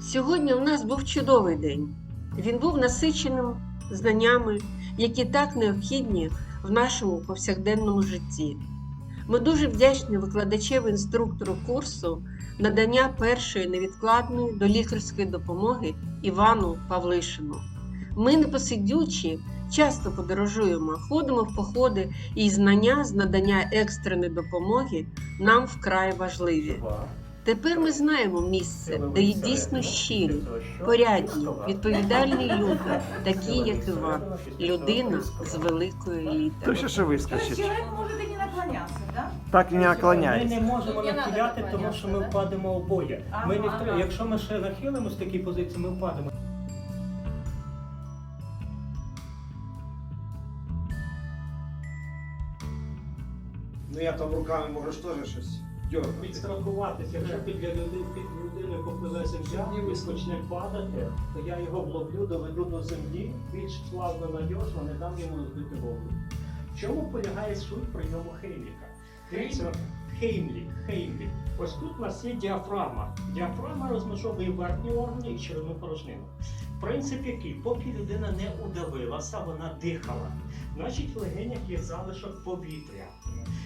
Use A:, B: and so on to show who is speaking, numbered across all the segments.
A: Сьогодні у нас був чудовий день. Він був насиченим знаннями, які так необхідні в нашому повсякденному житті. Ми дуже вдячні викладачеві інструктору курсу надання першої невідкладної долікарської допомоги Івану Павлишину. Ми непосидючі, часто подорожуємо, ходимо в походи, і знання з надання екстреної допомоги нам вкрай важливі. Тепер ми знаємо місце, де є дійсно щирі, порядні, відповідальні люди, такі як Іван, людина з великої
B: То
A: літери.
B: що
C: То есть
B: вискочить.
C: человек может и не наклоняться, да?
B: Так і не
D: Ми
B: наклоняється.
D: не можемо
C: Не надо
D: нахиляти, тому що ми впадемо обоє. Ми не
C: ага.
D: Якщо ми ще нахилимо з такої позиції, ми впадемо.
E: Ну я там руками можеш теж щось.
D: Підстрахуватися, якщо під людини, під людини попливе земля, і почне падати, то я його вловлю, доведу до землі, більш плавно надіжно, не дам йому збити голову. В чому полягає суть прийому? Дивіться, Хеймлік, Хеймлік. Ось тут у нас є діафрагма. Діафрагма розмежовує верхні органи і черевну порожнину. Принцип який, поки людина не удавилася, вона дихала. Значить, в легенях є залишок повітря.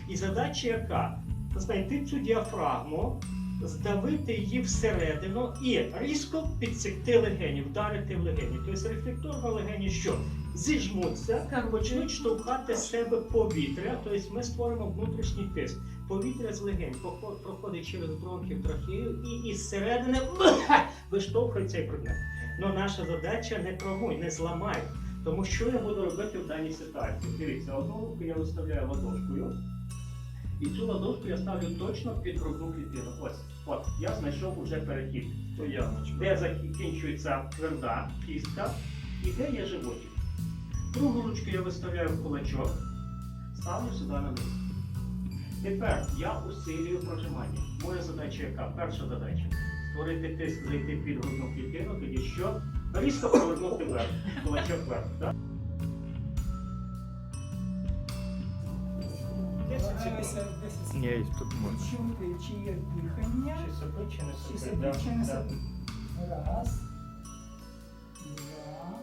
D: І задача яка? Знайти цю діафрагму, здавити її всередину і різко підсекти легені, вдарити в легені. Тобто рефлекторно легені що? Зіжмуться, почнуть штовхати з себе повітря, тобто ми створимо внутрішній тиск. Повітря з легень проходить через бронхи в трахею і із середини виштовхує цей предмет. Ну наша задача не травмуй, не зламай. Тому що я буду робити в даній ситуації? Дивіться, одну руку я виставляю ладошкою, і цю ладошку я ставлю точно під грудну клітину. Ось, от, я знайшов уже перехід.
E: То ямочка.
D: Де закінчується тверда кістка і де є животик. Другу ручку я виставляю в кулачок, ставлю сюди на низ. Тепер я усилюю прожимання. Моя задача яка? Перша задача. Створити тиск, зайти під грудну клітину, тоді що? Різко повернути вверх, кулачок вверх. Так? 10 секунд.
B: Ні, тут можна.
F: Чути, чи є дихання,
D: Чи сопить, чи не
F: чи
D: сопить? Да,
F: сидить, чи не
D: да.
F: сидить. Раз, два,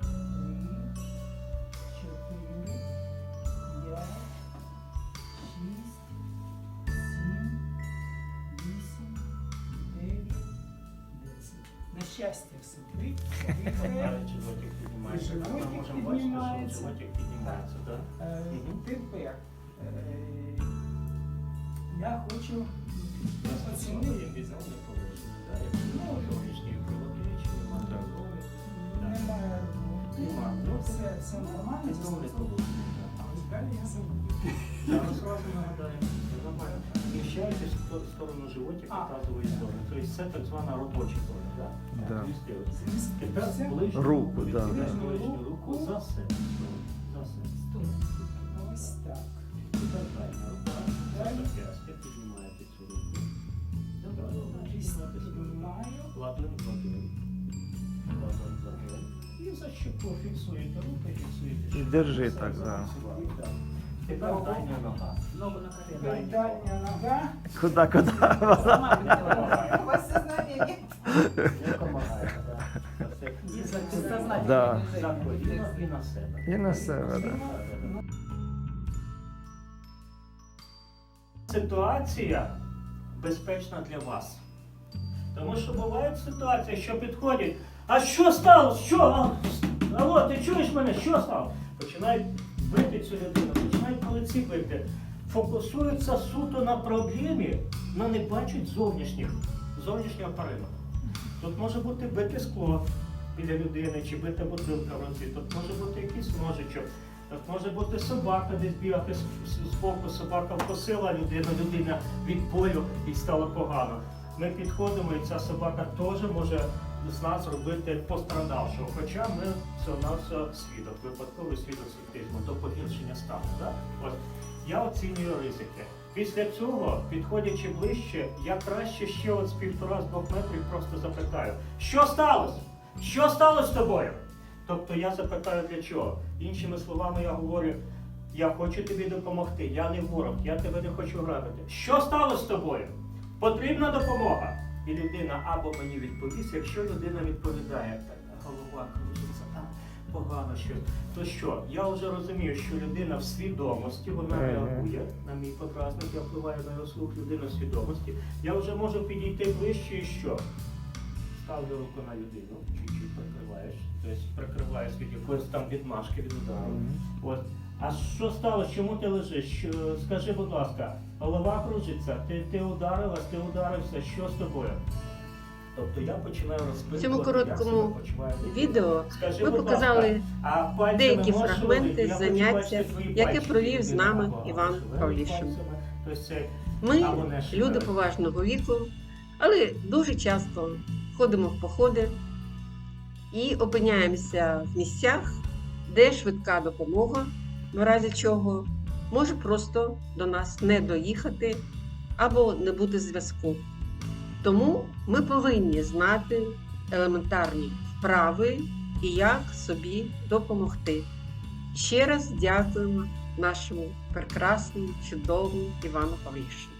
F: три, чотири, п'ять, шість, сім, вісім, дев'ять, десять. На щастя, все три. дихає.
D: Далі животик піднімається.
F: Животик
D: Ми можемо бачити, що
F: піднімається.
D: животик піднімається, так?
F: Е,
D: Мгм.
F: Тепер е, я хочу оцінити.
D: Як зовнішній кровотечі, немає.
F: Немає.
D: Нема.
F: Ну, це, це нормально.
D: Візуальне положення,
F: А ось далі я забуду.
D: Зараз одразу нагадаємо, це нормально. Зміщаєтесь в сторону животика, тазової сторони. Тобто це так звана робоча зона, так?
B: Да.
D: Тепер
B: Руку, да, да.
D: ближню руку за себе. І за щеку фіксуєте руку, фіксуєте
B: І держи так,
D: так. Тепер дальня нога.
C: Ногу на
F: нога.
B: Куди, куди?
C: У вас сознание нет?
D: І на себе.
B: І на себе, так.
D: Ситуація безпечна для вас. Тому що бувають ситуації, що підходять. А що сталося? Що? Алло, ти чуєш мене? Що стало? Починають бити цю людину, починають по лиці бити. Фокусуються суто на проблемі, але не бачать зовнішніх, зовнішнього периметру. Тут може бути бите скло біля людини, чи бита бутилка в руці, тут може бути якийсь ножичок, тут може бути собака десь бігати з, боку, собака вкусила людину, людина від болю і стало погано. Ми підходимо, і ця собака теж може з нас робити пострадавшого. Хоча ми все на все свідок, випадковий свідок сектизму до погіршення стану. Да? От. Я оцінюю ризики. Після цього, підходячи ближче, я краще ще от з півтора-двох метрів просто запитаю, що сталося? Що сталося з тобою? Тобто я запитаю для чого? Іншими словами, я говорю, я хочу тобі допомогти, я не ворог, я тебе не хочу грабити. Що сталося з тобою? Потрібна допомога? І людина або мені відповість, якщо людина відповідає, так, голова крутиться, там погано що. То що? Я вже розумію, що людина в свідомості, вона реагує на мій подразник, я впливаю на його слух, людина в свідомості. Я вже можу підійти ближче і що? Ставлю руку на людину, чуть-чуть прикриваєш, тобто прикриваєш від якоїсь там відмашки від удару. От. А що сталося? Чому ти лежиш? Що, скажи, будь ласка, голова кружиться, ти, ти ударилась, ти ударився, що з тобою? Тобто я починаю розпитувати.
A: В цьому короткому. Відео
D: Скажи,
A: ми показали
D: ласка,
A: деякі фрагменти
D: хочу
A: заняття, яке провів з нами Іван Павлішин.
D: Тобто
A: Ми, люди поважного віку, але дуже часто ходимо в походи і опиняємося в місцях, де швидка допомога, в разі чого може просто до нас не доїхати або не бути зв'язку. Тому ми повинні знати елементарні вправи і як собі допомогти. Ще раз дякуємо нашому прекрасному, чудовому Івану Павлішину.